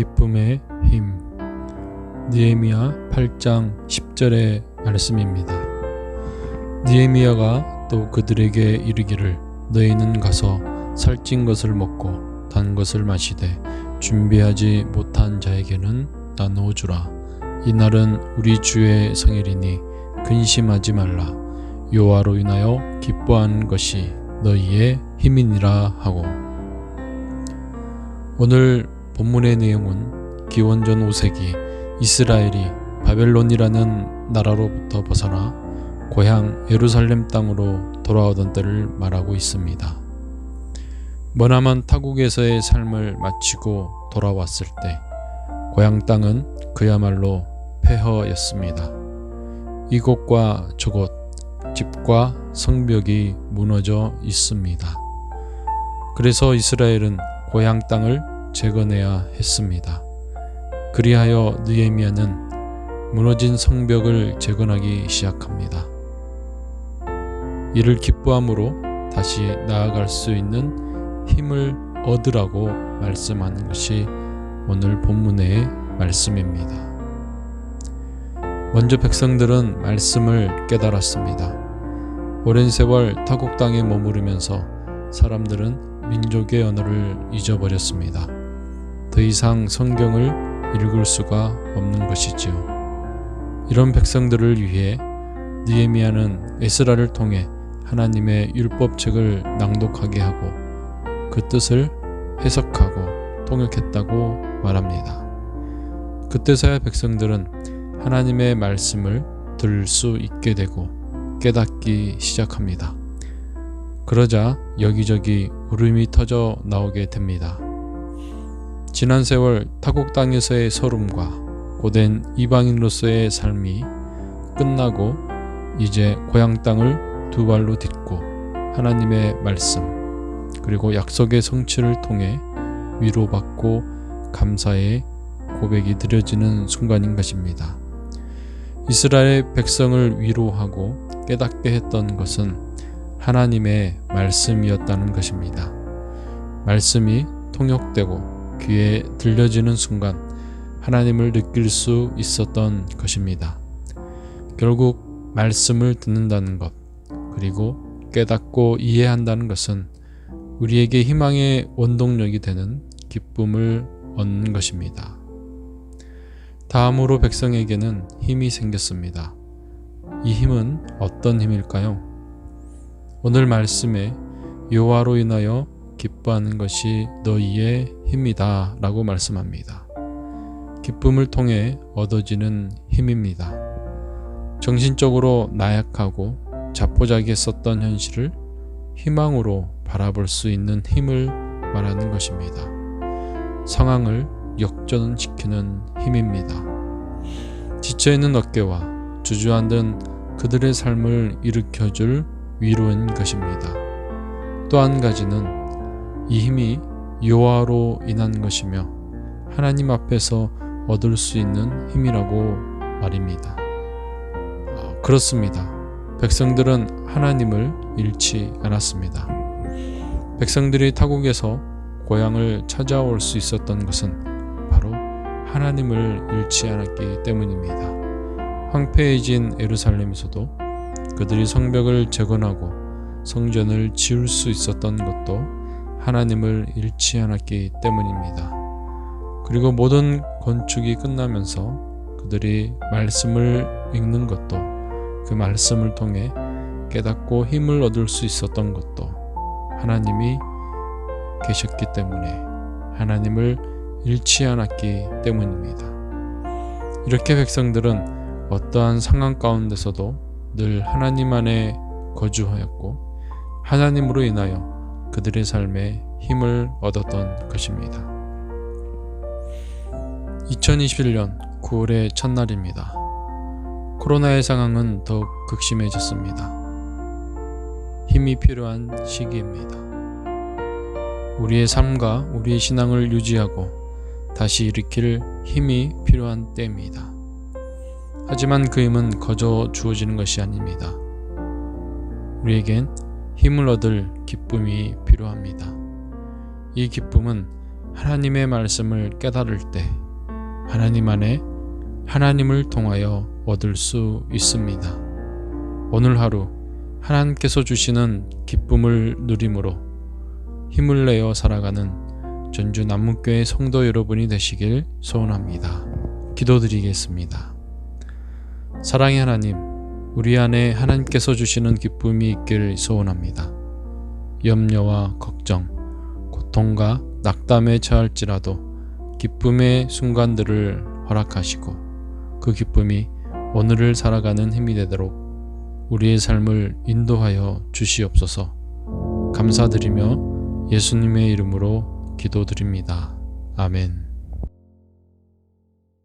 기쁨의 힘 느헤미야 8장 10절의 말씀입니다. 느헤미야가 또 그들에게 이르기를 너희는 가서 살찐 것을 먹고 단 것을 마시되 준비하지 못한 자에게는 나누어 주라. 이날은 우리 주의 생일이니 근심하지 말라. 여호와로 인하여 기뻐하는 것이 너희의 힘이니라 하고 오늘 본문의 내용은 기원전 5세기 이스라엘이 바벨론이라는 나라로부터 벗어나 고향 예루살렘 땅으로 돌아오던 때를 말하고 있습니다. 머나먼 타국에서의 삶을 마치고 돌아왔을 때 고향 땅은 그야말로 폐허였습니다. 이곳과 저곳 집과 성벽이 무너져 있습니다. 그래서 이스라엘은 고향 땅을 재건해야 했습니다. 그리하여 느헤미야는 무너진 성벽을 재건하기 시작합니다. 이를 기뻐함으로 다시 나아갈 수 있는 힘을 얻으라고 말씀하는 것이 오늘 본문의 말씀입니다. 먼저 백성들은 말씀을 깨달았습니다. 오랜 세월 타국 땅에 머무르면서 사람들은 민족의 언어를 잊어버렸습니다. 더 이상 성경을 읽을 수가 없는 것이지요. 이런 백성들을 위해 느헤미야는 에스라를 통해 하나님의 율법책을 낭독하게 하고 그 뜻을 해석하고 통역했다고 말합니다. 그때서야 백성들은 하나님의 말씀을 들을 수 있게 되고 깨닫기 시작합니다. 그러자 여기저기 울음이 터져 나오게 됩니다. 지난 세월 타국 땅에서의 서름과 고된 이방인으로서의 삶이 끝나고 이제 고향 땅을 두 발로 딛고 하나님의 말씀 그리고 약속의 성취를 통해 위로받고 감사의 고백이 드려지는 순간인 것입니다. 이스라엘 백성을 위로하고 깨닫게 했던 것은 하나님의 말씀이었다는 것입니다. 말씀이 통역되고 귀에 들려지는 순간 하나님을 느낄 수 있었던 것입니다. 결국 말씀을 듣는다는 것, 그리고 깨닫고 이해한다는 것은 우리에게 희망의 원동력이 되는 기쁨을 얻는 것입니다. 다음으로 백성에게는 힘이 생겼습니다. 이 힘은 어떤 힘일까요? 오늘 말씀에 여호와로 인하여 기뻐하는 것이 너희의 힘이다 라고 말씀합니다. 기쁨을 통해 얻어지는 힘입니다. 정신적으로 나약하고 자포자기했었던 현실을 희망으로 바라볼 수 있는 힘을 말하는 것입니다. 상황을 역전시키는 힘입니다. 지쳐있는 어깨와 주저앉은 그들의 삶을 일으켜줄 위로인 것입니다. 또 한 가지는 이 힘이 여호와로 인한 것이며 하나님 앞에서 얻을 수 있는 힘이라고 말입니다. 아, 그렇습니다. 백성들은 하나님을 잃지 않았습니다. 백성들이 타국에서 고향을 찾아올 수 있었던 것은 바로 하나님을 잃지 않았기 때문입니다. 황폐해진 에루살렘에서도 그들이 성벽을 재건하고 성전을 지을 수 있었던 것도 하나님을 잃지 않았기 때문입니다. 그리고 모든 건축이 끝나면서 그들이 말씀을 읽는 것도 그 말씀을 통해 깨닫고 힘을 얻을 수 있었던 것도 하나님이 계셨기 때문에 하나님을 잃지 않았기 때문입니다. 이렇게 백성들은 어떠한 상황 가운데서도 늘 하나님 안에 거주하였고 하나님으로 인하여 그들의 삶에 힘을 얻었던 것입니다. 2021년 9월의 첫날입니다. 코로나의 상황은 더욱 극심해졌습니다. 힘이 필요한 시기입니다. 우리의 삶과 우리의 신앙을 유지하고 다시 일으킬 힘이 필요한 때입니다. 하지만 그 힘은 거저 주어지는 것이 아닙니다. 우리에겐 힘을 얻을 기쁨이 필요합니다. 이 기쁨은 하나님의 말씀을 깨달을 때 하나님 안에 하나님을 통하여 얻을 수 있습니다. 오늘 하루 하나님께서 주시는 기쁨을 누림으로 힘을 내어 살아가는 전주 남문교회 성도 여러분이 되시길 소원합니다. 기도드리겠습니다. 사랑의 하나님, 우리 안에 하나님께서 주시는 기쁨이 있길 소원합니다. 염려와 걱정, 고통과 낙담에 처할지라도 기쁨의 순간들을 허락하시고 그 기쁨이 오늘을 살아가는 힘이 되도록 우리의 삶을 인도하여 주시옵소서 감사드리며 예수님의 이름으로 기도드립니다. 아멘.